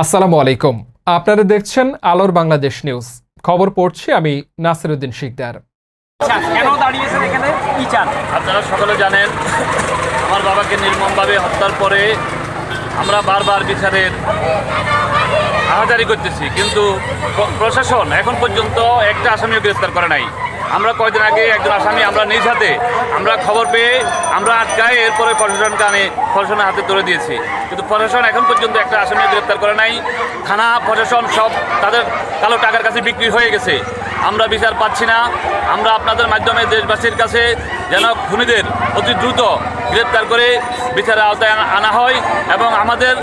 আসসালামু আলাইকুম। আপনারা দেখছেন আলোর বাংলাদেশ নিউজ। খবর পড়ছি আমি নাসিরুদ্দিন শিকদার। কেন দাঁড়িয়েছেন এখানে? কি চান? আপনারা সকলে জানেন আমার বাবাকে নির্মমভাবে হত্যার পরে আমরা বারবার বিচারের আহাজারি করতেছি। কিন্তু প্রশাসন এখন পর্যন্ত একটা আসামিও গ্রেফতার করে নাই। আমরা কয়েকদিন আগে একজন আসামি, আমরা নিজ হাতে, আমরা খবর পেয়ে, আমরা আটকাই এরপরে প্রশাসনকে আনে প্রশাসনের হাতে তুলে দিয়েছি। কিন্তু প্রশাসন এখন পর্যন্ত একটা আসামি গ্রেপ্তার করে নাই। থানা, প্রশাসন সব তাদের কালো টাকার কাছে বিক্রি হয়ে গেছে। আমরা বিচার পাচ্ছি না। আমরা আপনাদের মাধ্যমে দেশবাসীর কাছে যেন খুনিদের অতি দ্রুত গ্রেপ্তার করে বিচারের আওতায় আনা- হয় এবং আমাদের,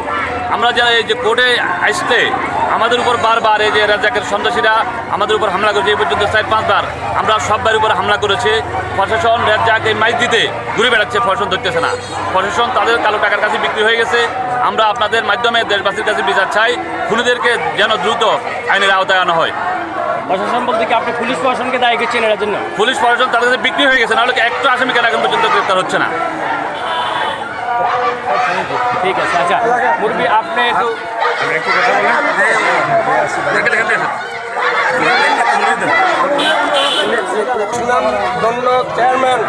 আমরা যারা এই যে কোর্টে আসতে আমাদের উপর বারবার এই যে রাজাকের সন্ত্রাসীরা আমাদের উপর হামলা করেছে, এই পর্যন্ত চার, পাঁচবার আমরা সববার উপর হামলা করেছে। প্রশাসন রাজ্জাক এই মাইক দিতে ঘুরে বেড়াচ্ছে, প্রশাসন ধরতেছে না। প্রশাসন তাদের কালো টাকার কাছে বিক্রি হয়ে গেছে। আমরা আপনাদের মাধ্যমে দেশবাসীর কাছে বিচার চাই। খুনিদেরকে যেন দ্রুত আইনের আওতায় আনা হয়। প্রশাসন বলতে কি আপনি পুলিশ প্রশাসনকে দায়ী করছেন এটার জন্য? পুলিশ প্রশাসন তাদের কাছে বিক্রি হয়ে গেছে নাহলে একটা আসামি কেন এখন পর্যন্ত গ্রেপ্তার হচ্ছে না। ঠিক আছে আচ্ছা মুরবি আপনি একটু ধন্য চেয়ারম্যান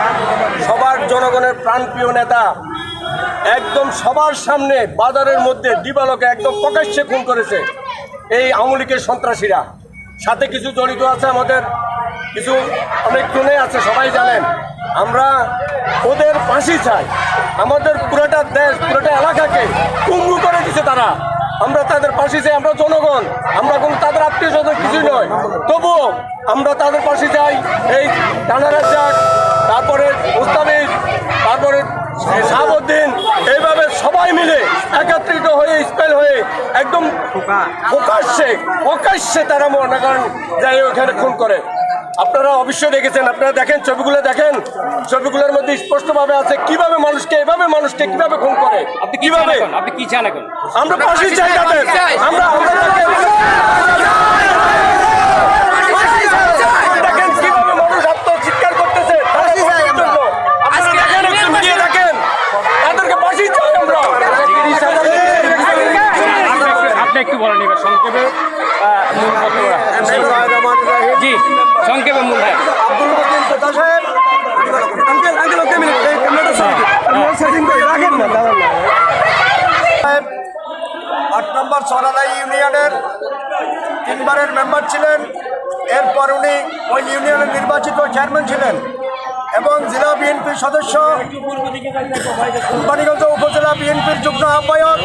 সবার জনগণের প্রাণপ্রিয় নেতা একদম সবার সামনে বাজারের মধ্যে দিবালোকে একদম প্রকাশ্যে খুন করেছে এই আওয়ামী লীগের সন্ত্রাসীরা। সাথে কিছু জড়িত আছে আমাদের, কিছু অনেক জনে আছে, সবাই জানেন। আমরা ওদের ফাঁসি চাই। আমাদের পুরোটা দেশ, পুরোটা এলাকাকে কুঙ্গু করে দিচ্ছে তারা। আমরা তাদের পাশে চাই, আমরা জনগণ। আমরা কোনো তাদের আত্মীয় স্বজন কিছুই নয়। তবুও আমরা তাদের পাশে চাই। এই টানা রাজ্জাক তারপরে মুস্তাফিজ, তারপরে শাহাবুদ্দিন এইভাবে সবাই মিলে একত্রিত হয়ে স্পেল হয়ে একদম প্রকাশ্যে প্রকাশ্যে তারা মনে করেন যাই ওখানে খুন করে। আপনারা অবশ্যই দেখেছেন আপনারা দেখেন ছবিগুলো দেখেন। ছবিগুলোর মধ্যে স্পষ্টভাবে আছে কীভাবে মানুষকে এভাবে মানুষকে কীভাবে খুন করে আপনি কীভাবে? আপনি কি চান এখন আমরা ফাঁসি চাই আমরা আমরা তাদের- দেখেন কীভাবে মানুষ আত্মচিৎকার করতেছে তাদের ফাঁসির জন্য। আপনারা দেখেন একটু মিলিয়ে দেখেন তাদেরকে ফাঁসি চাই আমরা আপনি একটু- আপনি একটু বলেন এবার সংক্ষেপে আহ, মূল বক্তব্য রাখুন। জি সংক্ষেপে মূল হ্যাঁ আব্দুল মতিন কোথা সাহেব আঙ্কেল আঙ্কেল ওকে মিনিট এই ক্যামেরাটা সেটিং করে রাখেন না দাঁড়ান না সাহেব আট নম্বর সরালাই ইউনিয়নের তিনবারের মেম্বার ছিলেন। এরপর উনি ওই ইউনিয়নের নির্বাচিত চেয়ারম্যান ছিলেন এবং জেলা বিএনপির সদস্য কোম্পানিগঞ্জ উপজেলা বিএনপির যুগ্ম আহ্বায়ক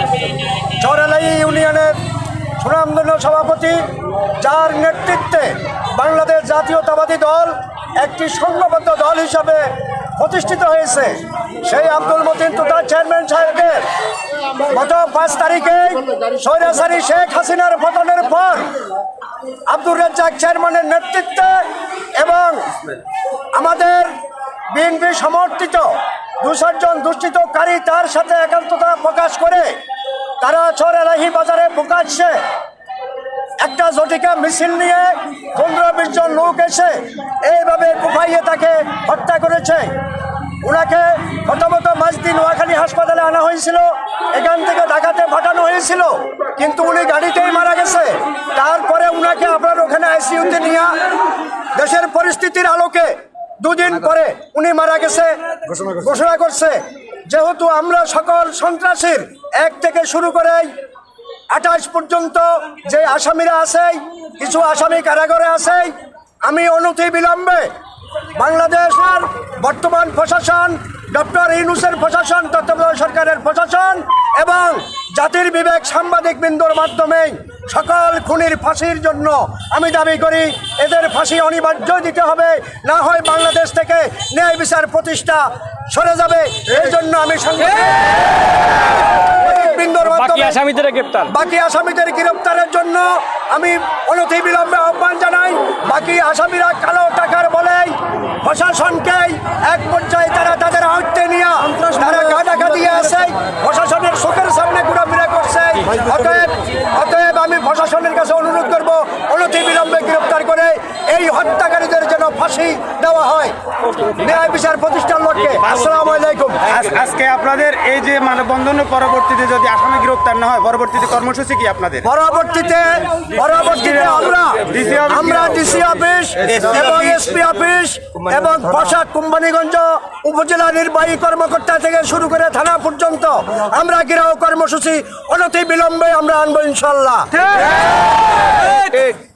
চরালাই ইউনিয়নের সুনামধন্য সভাপতি, যার নেতৃত্বে বাংলাদেশ জাতীয়তাবাদী দল একটি সংঘবদ্ধ দল হিসাবে প্রতিষ্ঠিত হয়েছে। সেই আব্দুল মতিন তুতার চেয়ারম্যান সাহেবকে গত পাঁচ তারিখে সৈরাসারি শেখ হাসিনার পতনের পর আব্দুর রাজ্জাক চেয়ারম্যানের নেতৃত্বে এবং আমাদের বিএনপি সমর্থিত দুশোজন দুষ্কৃতকারী তার সাথে একান্ততা প্রকাশ করে তারা চরেলাহি বাজারে প্রকাশ্যে একটা জটিকা মিছিল নিয়ে পনেরো বিশ জন লোক এসে এইভাবে কুপাইয়ে তাকে হত্যা করেছে। ওনাকে প্রথমত মাঝদি নোয়াখালী হাসপাতালে আনা হয়েছিল এখান থেকে ঢাকাতে পাঠানো হয়েছিল কিন্তু উনি গাড়িতেই মারা গেছে। তারপরে উনাকে আপনার ওখানে আইসিউতে নিয়ে দেশের পরিস্থিতির আলোকে দুদিন পরে উনি মারা গেছে ঘোষণা করছে। যেহেতু আমরা সকল সন্ত্রাসীর এক থেকে শুরু করে আঠাশ পর্যন্ত যে আসামিরা আছে কিছু আসামি কারাগারে আছে আমি অনতি বিলম্বে বাংলাদেশের বর্তমান প্রশাসন ডক্টর ইউনুসের প্রশাসন তত্ত্বাবধায়ক সরকারের প্রশাসন এবং জাতির বিবেক সাংবাদিক বিন্দুর মাধ্যমে সকল খুনির ফাঁসির জন্য আমি দাবি করি এদের ফাঁসি অনিবার্য দিতে হবে না হয় বাংলাদেশ থেকে ন্যায় বিচার প্রতিষ্ঠা সরে যাবে এই জন্য আমি বিন্দুর মাধ্যমে আসামিদের গ্রেপ্তার। বাকি আসামিদের গ্রেপ্তারের জন্য আমি অনতি বিলম্বে আহ্বান জানাই বাকি আসামিরা কালো টাকার বলে প্রশাসনকে এক পর্যায়ে তারা তাদের আয়ত্তে নিয়ে তারা গা টাকা দিয়ে আসে প্রশাসনের চোখের সামনে ঘোরাফেরা করছে অতএব অতএব অতএব আমি প্রশাসনের কাছে অনুরোধ করব অনতি বিলম্বে গ্রেপ্তার করে এই হত্যাকারীদের যেন ফাঁসি দেওয়া হয়। ন্যায় বিচার প্রতিষ্ঠার লক্ষ্যে। আসসালামু আলাইকুম। আজকে আপনাদের এই যে মানে বন্ধনের পরবর্তীতে যদি আসামি গ্রেপ্তার না হয় পরবর্তীতে কর্মসূচি কি আপনাদের? পরবর্তীতে পরবর্তীতে আমরা আমরা ডিসি অফিস এবং এসপি অফিস এবং প্রসাদ কোম্পানিগঞ্জ উপজেলা নির্বাহী কর্মকর্তা থেকে শুরু করে থানা পর্যন্ত আমরা গৃহ কর্মসূচি অনতি বিলম্বে আমরা আনব ইনশাল্লাহ। 끝! 끝!